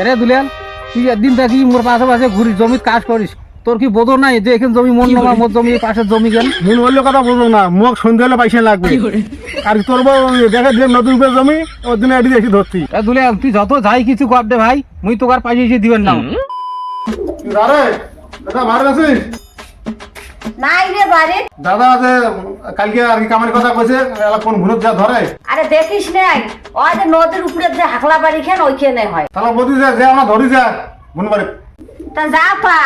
এরে দুলিয়াল তুই একদিন থাকি মোর পাশে পাশে ঘুরি জমির কাজ করিস। তোর কি বোধ নাই যে এখানে জমি মন নমা মোর জমি পাশের জমি গেল? মন বললে কথা বোধ না মোক সন্ধ্যা হলে পয়সা লাগবে। আর তোর দেখে দিলে নতুন করে জমি ওর দিনে এটি দেখি ধরছি দুলিয়াল তুই যত যাই কিছু কর দে ভাই মুই তোকার পাশে এসে দিবেন না। দাদা ভালো আছিস নাই রে বাড়ি। দাদা আছে কালকে আর কি কামার কথা কইছে এলা কোন ভুলত যা ধরে? আরে দেখিস নাই ওই যে নদীর উপরে যে হাকলা বাড়ি খেন ওইখানে হয়। তাহলে বদি যা যে আমরা ধরি যা বোন বাড়ি। তা যা পা।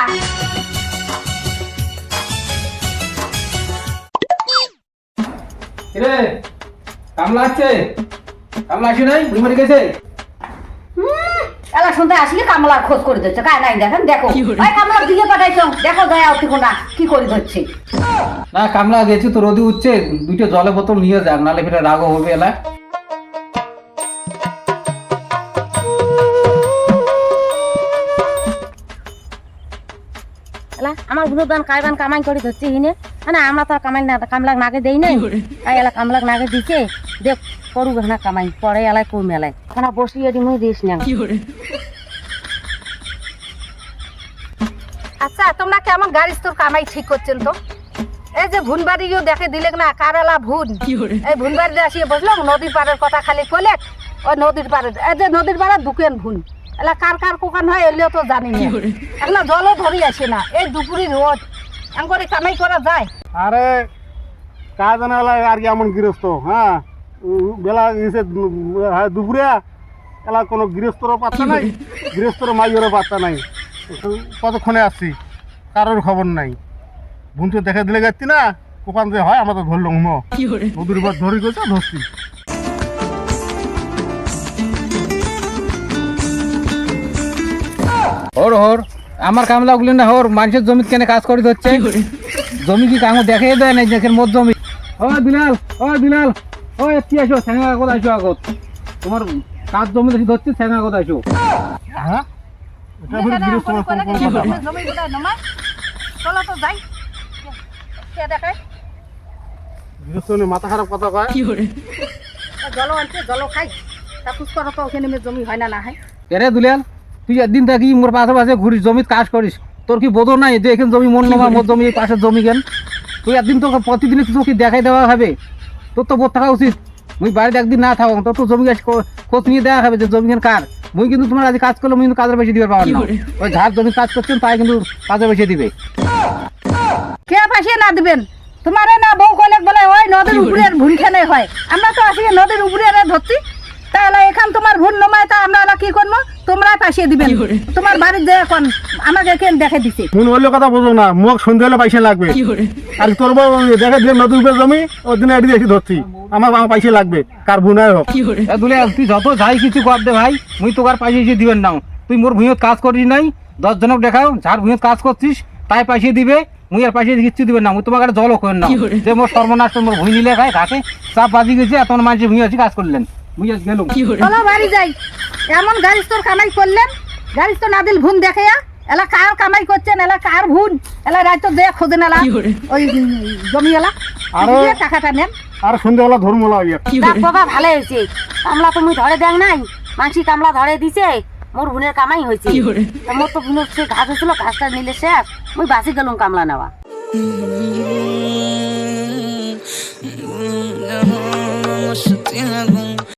রে কামলা আছে কামলা আসে নাই? মুই মরে গেছে? এলা শুনতে আসলে কামলার খোঁজ করে দিচ্ছে কায় নাই দেখেন? দেখো। ওই কামলার দিকে পাঠাইছো। দেখো যায় অতি কোনা কি করে ধরছে। না কামলা গেছি তো রোদি উঠছে। দুইটা জলের বোতল নিয়ে যাক নালে ফিরে রাগও হবে এলা। এলা আমারগুলো দান কাইবান কামাই করে ধরছে হিনে না আমরা তো কামাই না কামলাক নাগে দেই নাই। তাই এলা কামলাক নাগে দিছে। দেখ করু না কামাই পরে এলাই কই মেলাই বসিয়ে দিস না। আচ্ছা তোমরা কেমন গাড়ি তোর কামাই ঠিক করছেন তো? এই যে ভুন বাড়িও দেখে দিলে না কারেলা ভুন। এই ভুন বাড়িতে আসিয়ে বসলাম নদীর পাড়ের কথা খালি কইলে ওই নদীর পাড়ে এই যে নদীর পাড়ে দুকেন ভুন। এলা কার কার কোকান হয় এলেও তো জানি না। এখন জলও ধরি আসে না। এই দুপুরি রোদ করে কামাই করা যায়। আরে কাজ জানা এলা আর কি এমন গৃহস্থ হ্যাঁ? বেলা গেছে হ্যাঁ, দুপুরে এলা কোনো গৃহস্থরও পাত্তা নাই গৃহস্থর মাইয়েরও পাত্তা নাই। কতক্ষণে আসছি? কারোর খবর নাই। বুনতে দেখে দিলে যাচ্ছি না ওখান যে হয় আমরা তো ধরলাম নদীর উপর ধরি গেছে ধরছি। হর হর। আমার কামলা গুলি না হর মানুষের জমি কেন কাজ করে ধরছে। জমি কি কামো দেখে দেয় না দেখেন মোর জমি। ও বিলাল ও বিলাল ও কি আসো স্যাঙ্গা আগত আসো আগত? তোমার কাজ জমি দেখি ধরছে স্যাঙ্গা আগত আসো হ্যাঁ? মাথা খারাপ কথা কয়। জল আনছে জল খাই। তা পুষ করো তো ওখানে জমি হয় না না হয়। এরে দুলিয়াল? তুই একদিন থাকি মোর পাশে পাশে ঘুরিস জমিত কাজ করিস। তোর কি বোধ নাই যে এখানে জমি মন নমা মোর জমি এই পাশের জমি কেন? তুই একদিন তোকে প্রতিদিন কি দেখাই দেওয়া হবে? তোর তো বোধ থাকা উচিত। মুই বাড়িতে একদিন না থাকো তোর তো জমি গাছ খোঁজ নিয়ে দেওয়া হবে যে জমি কেন কার। মুই কিন্তু তোমার আজ কাজ করলে মুই কিন্তু কাজের বেশি দিবে পাবো না। ওই যার জমি কাজ করছেন তাই কিন্তু কাজের বেশি দিবে। কে পাশে না দিবেন? তোমারে না বউ কলে বলে ওই নদীর উপরে ভুন খেনে হয়। আমরা তো আসি নদীর উপরে ধরছি। তাহলে তোমার তা আমরা কি করব? তোমরা দিবেন। তোমার বাড়ির যে এখন আমাকে কেন দেখে দিছে? মন কথা বুঝো না সন্ধ্যে হলে পয়সা লাগবে। আর তোর বউ দেখে দিলে উপরে জমি ওর দিনে এটি এসে ধরছি। আমার আমার পয়সা লাগবে কার ভুনায় হোক। এ তুই যত যাই কিছু কর দে ভাই মুই তোকার এসে দিবেন না। তুই মোর ভূঁইয়ত কাজ করিস নাই দশ জনক দেখাও যার ভূঁইয়ত কাজ করছিস তাই পাশে দিবে মুই আর পাশে কিচ্ছু দিবেন না মুই তোমাকে আর জলও করেন না। যে মোর সর্বনাশ মোর ভুঁই নিলে খায় কাকে চাপ বাজি গেছে এত মানুষ ভূঁই আছে কাজ করলেন। মুই আজ গেলুম। চলো বাড়ি যাই। এমন গাড়ি তোর কামাই করলেন গাড়ি তো নাদিল ভুন দেখে এলা কার কামাই করছেন এলা কার ভুন এলা রাত যে খোঁজেন এলা ওই উম, জমি এলা আরো- দিয়ে টাকাটা নেন। আর সন্ধ্যেবেলা ধর্মলা ইয়ে দেখ বাবা ভালো হয়েছে। কামলা তো মুই ধরে দেখ নাই। মানসি কামলা ধরে দিছে মোর বোনের কামাই হয়েছে। তা মোর তো বোনের সে ঘাস হয়েছিল ঘাসটা নিলে শেষ মুই বাসি গেলুম কামলা নেওয়া। Must